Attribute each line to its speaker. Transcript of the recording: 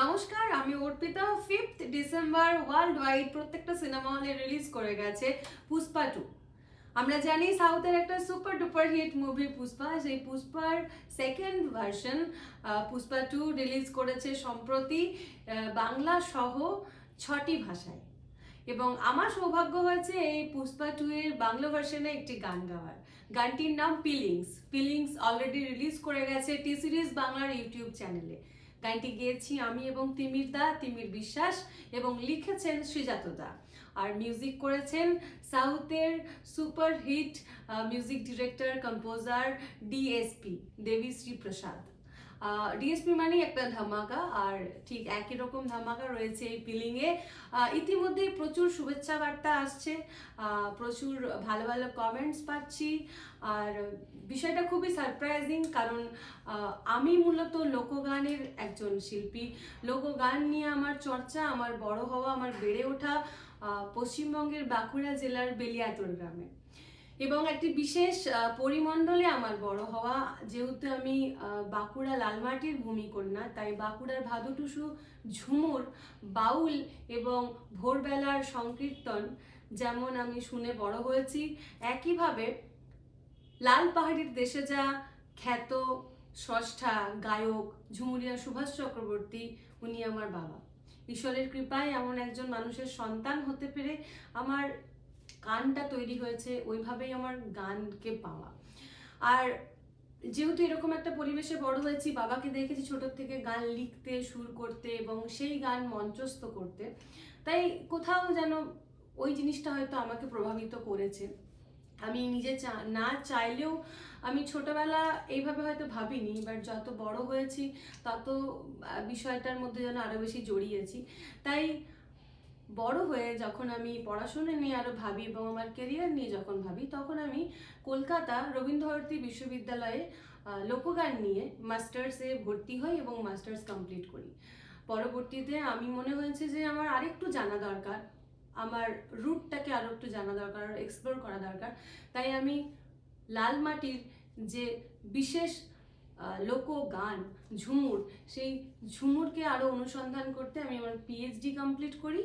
Speaker 1: নমস্কার, আমি Arpita. Fifth December world wide প্রত্যেকটা সিনেমা হলে রিলিজ করে গেছে পুষ্পা টু আমরা জানি সাউথের একটা super duper hit movie Pushpa, সেই পুষ্পার second version Pushpa two release করেছে সম্প্রতি বাংলা সহ ছটি ভাষায়। এবং আমার সৌভাগ্য হয়েছে এই পুষ্পা টু এর বাংলা ভার্সনে একটি গান গাওয়ার। গানটির নাম পিলিংস পিলিংস অলরেডি রিলিজ করে গেছে টি সিরিজ বাংলার ইউটিউব চ্যানেলে গানটি গেয়েছি আমি এবং তিমির দা, তিমির বিশ্বাস এবং লিখেছেন শ্রীজাত দা আর মিউজিক করেছেন সাউথের super hit music director composer DSP Devi Prasad DSP মানে একটা ধামাকা, আর ঠিক একই রকম ধামাকা রয়েছে এই পিলিংয়ে ইতিমধ্যেই প্রচুর শুভেচ্ছা বার্তা আসছে প্রচুর ভালো ভালো কমেন্টস পাচ্ছি, আর বিষয়টা খুবই সারপ্রাইজিং কারণ আমি মূলত লোকগানের একজন শিল্পী। লোকগান নিয়ে আমার চর্চা, আমার বড় হওয়া, আমার বেড়ে ওঠা পশ্চিমবঙ্গের বাঁকুড়া জেলার বেলিয়াতোর গ্রামে। এবং একটি বিশেষ পরিমণ্ডলে আমার বড় হওয়া, যেহেতু আমি বাঁকুড়া লালমাটির ভূমিকন্যা, তাই বাঁকুড়ার ভাদুটুসু ঝুমুর, বাউল এবং ভোরবেলার সংকীর্তন যেমন আমি শুনে বড় হয়েছি, একইভাবে লাল পাহাড়ির দেশে যা খ্যাত স্রষ্টা গায়ক ঝুমুরিয়া সুভাষ চক্রবর্তী, উনি আমার বাবা। ঈশ্বরের কৃপায় এমন একজন মানুষের সন্তান হতে পেরে আমার গানটা তৈরি হয়েছে, ওইভাবেই আমার গানকে পাওয়া। আর যেহেতু এরকম একটা পরিবেশে বড় হয়েছি, বাবাকে দেখেছি ছোট থেকে গান লিখতে সুর করতে এবং সেই গান মঞ্চস্থ করতে, তাই কোথাও যেন ওই জিনিসটা হয়তো আমাকে প্রভাবিত করেছে। আমি নিজে চা- না চাইলেও আমি ছোটবেলা এইভাবে হয়তো ভাবিনি বাট যত বড় হয়েছি, তত বিষয়টার মধ্যে যেন আরও বেশি জড়িয়েছি। তাই বড় হয়ে যখন আমি পড়াশোনা নিয়ে আরও ভাবি এবং আমার কেরিয়ার নিয়ে যখন ভাবি, তখন আমি কলকাতা রবীন্দ্রভারতী বিশ্ববিদ্যালয়ে লোকগান নিয়ে মাস্টার্সে ভর্তি হই এবং মাস্টার্স কমপ্লিট করি। পরবর্তীতে আমি মনে হয়েছে যে আমার আরেকটু জানা দরকার, আমার রুটটাকে আরও একটু জানা দরকার, আরও এক্সপ্লোর করা দরকার। তাই আমি লাল মাটির যে বিশেষ লোকগান, ঝুমুর, সেই ঝুমুরকে আরও অনুসন্ধান করতে আমি আমার পিএইচডি কমপ্লিট করি।